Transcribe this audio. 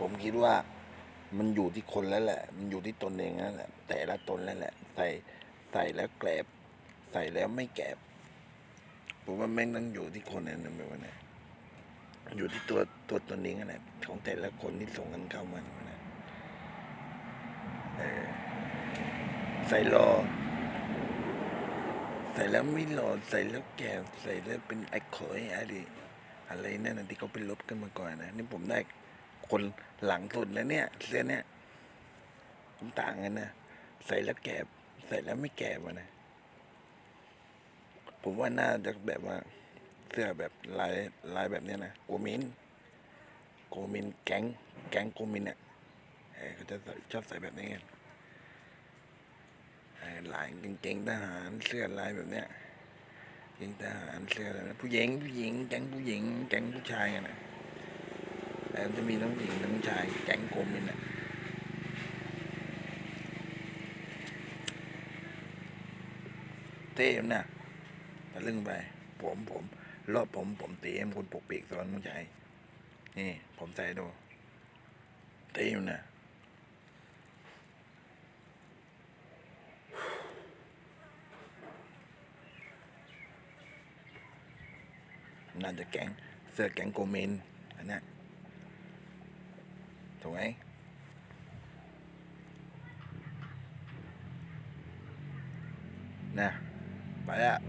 ผมคิดว่ามันอยู่ที่คนแล้วแหละ มันอยู่ที่ตนเองนั่นแหละ แต่ละตนแล้วแหละ ใส่ใส่แล้วแกลบ ใส่แล้วไม่แกลบผมว่าแม่งต้องอยู่ที่คนนั่นนะแบบว่านี่ยอยู่ที่ตัวตัวตนเองนั่นแหละของแต่ละคนที่ส่งกันเข้ามานะใส่รอ ใส่แล้วไม่หล่อใส่แล้วแก่ใส่แล้วเป็นไอ้ขอยอะไรอะไรนั่นนะที่เขาเป็นลบกันมาก่อนนะนี่ผมได้ คนหลังสุดแล้วเนี่ย เสื้อเนี่ยต่างกันนะใส่แล้วแก่ใส่แล้วไม่แก่มานะผมว่าน่าจะแบบว่า เสื้อแบบลายลายแบบเนี้ยนะโกมินโกมินแก๊งแก๊งโกมินเนี่ยเอเขาจะชอบใส่แบบนี้กันเอ่อลายกางเกงทหารเสื้อลายแบบเนี้ยเก่งทหารเสื้ออะไรผู้หญิงผู้หญิงแก๊งผู้หญิงแก๊งผู้ชายกันนะ แต่มันจะมีทั้งผู้หญิงทั้งผู้ชายแก๊งกลมนี่แหละเท่นะตะลึงไป ผมผม รอบผมผมตีให้คุณปกปีกสอนผู้ชายนี่ ผมใส่ดูเท่นะน่าจะแก๊งเสื้อแก๊งโกเมนอันนี้ away. Now, by that.